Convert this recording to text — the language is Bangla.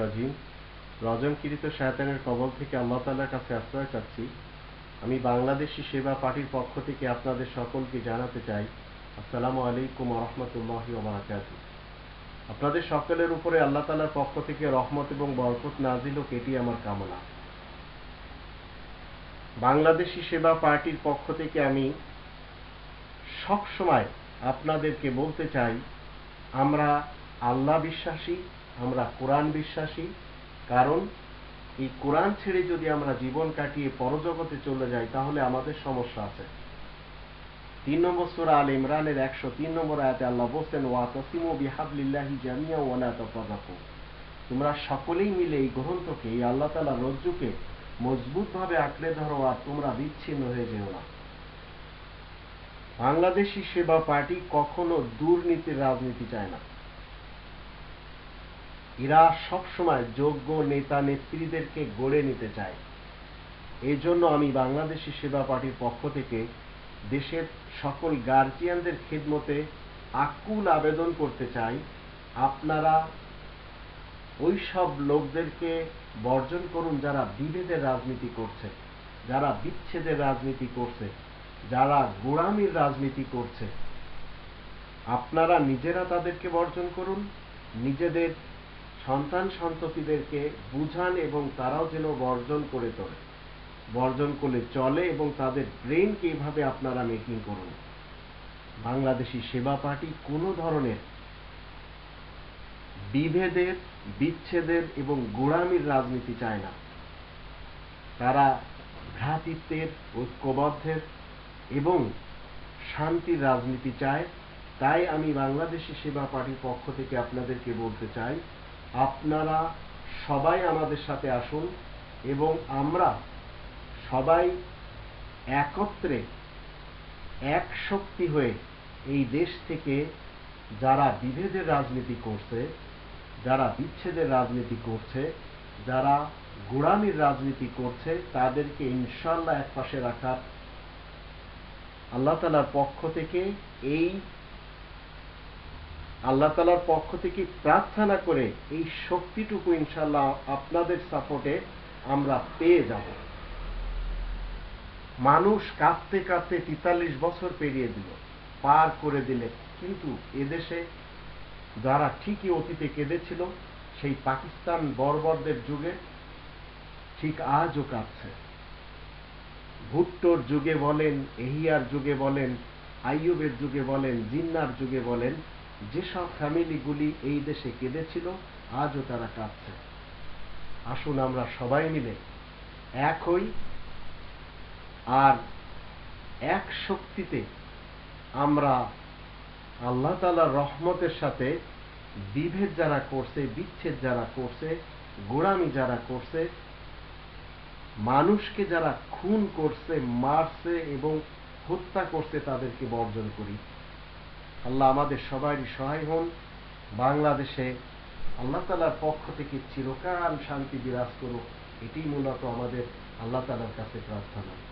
রাজিম। কবল থেকে আল্লাহ কাছে আশ্রয় চাচ্ছি। আমি বাংলাদেশি সেবা পার্টির পক্ষ থেকে আপনাদের সকলকে জানাতে চাই, আসসালামু আলাইকুম রহমতুল্লাহ বারাকাতু আপনাদের সকলের উপরে আল্লাহ তাআলার পক্ষ থেকে রহমত এবং বরকত নাজিল হোক, এটি আমার কামনা। বাংলাদেশি সেবা পার্টির পক্ষ থেকে আমি সব সময় আপনাদেরকে বলতে চাই, আমরা আল্লাহ বিশ্বাসী, আমরা কোরআন বিশ্বাসী। কারণ, এই কোরআন ছেড়ে যদি আমরা জীবন কাটিয়ে পরজগতে চলে যাই, তাহলে আমাদের সমস্যা আছে। তিন নম্বর সুরা আল ইমরানের একশো তিন নম্বর আয়াতে আল্লাহ বলছেন, ওয়া তসিমু বিহাবলিল্লাহি জামিয়া ওয়ালা তাফারাকু। তোমরা সকলেই মিলে এই গ্রন্থকে, এই আল্লাহ তাআলা রজ্জুকে মজবুতভাবে আঁকড়ে ধরো আর তোমরা বিচ্ছিন্ন হয়ে যেও না। বাংলাদেশি সেবা পার্টি কখনো দুর্নীতির রাজনীতি চায় না। এরা সবসময় যোগ্য নেতা নেত্রীদেরকে গড়ে নিতে চায়। এই জন্য আমি বাংলাদেশি সেবা পার্টির পক্ষ থেকে দেশের সকল গার্জিয়ানদের খেদমতে আকুল আবেদন করতে চাই। আপনারা ওই সব লোকদেরকে বর্জন করুন যারা বিভেদের রাজনীতি করছে, যারা বিচ্ছেদের রাজনীতি করছে, যারা গোড়ামির রাজনীতি করছে। আপনারা নিজেরা তাদেরকে বর্জন করুন, নিজেদের সন্তান সন্ততিদেরকে বুঝান এবং তারাও যেন বর্জন করে তোলে। বর্জন করলে চলে এবং তাদের ব্রেনকে এইভাবে আপনারা মেকিং করুন। বাংলাদেশি সেবা পার্টি কোনো ধরনের বিভেদের, বিচ্ছেদের এবং গোড়ামির রাজনীতি চায় না। তারা ভ্রাতৃত্বের, ঐক্যবদ্ধের এবং শান্তির রাজনীতি চায়। তাই আমি বাংলাদেশি সেবা পার্টির পক্ষ থেকে আপনাদেরকে বলতে চাই আপনারা সবাই আমাদের সাথে আসুন এবং আমরা সবাই একত্রে এক শক্তি হয়ে এই দেশ থেকে যারা বিভেদের রাজনীতি করছে, যারা বিচ্ছেদের রাজনীতি করছে, যারা গোড়ামির রাজনীতি করছে, তাদেরকে ইনশাল্লাহ এক পাশে রাখার আল্লাহ তালার পক্ষ থেকে এই আল্লাহ তালার পক্ষ থেকে প্রার্থনা করে এই শক্তিটুকু ইনশাল্লাহ আপনাদের সাপোর্টে আমরা পেয়ে যাব। মানুষ কাঁদতে কাঁদতে তেতাল্লিশ বছর পেরিয়ে দিল, পার করে দিলে। কিন্তু এদেশে যারা ঠিকই অতীতে কেঁদেছিল, সেই পাকিস্তান বর্বরদের যুগে ঠিক আজও কাঁদছে। ভুট্টোর যুগে বলেন, এহিয়ার যুগে বলেন, আইয়ুবের যুগে বলেন, জিন্নার যুগে বলেন যেসব ফ্যামিলিগুলি এই দেশে কেঁদেছিল, আজও তারা কাঁদছে। আসুন আমরা সবাই মিলে এক হই আর এক শক্তিতে আমরা আল্লাহ তালার রহমতের সাথে বিভেদ যারা করছে, বিচ্ছেদ যারা করছে, গোড়ামি যারা করছে, মানুষকে যারা খুন করছে, মারছে এবং হত্যা করছে তাদেরকে বর্জন করি। আল্লাহ আমাদের সবারই সহায় হন। বাংলাদেশে আল্লাহ তালার পক্ষ থেকে চিরকাল শান্তি বিরাজ করুক। এটি মূলত আমাদের আল্লাহ তালার কাছে প্রার্থনা।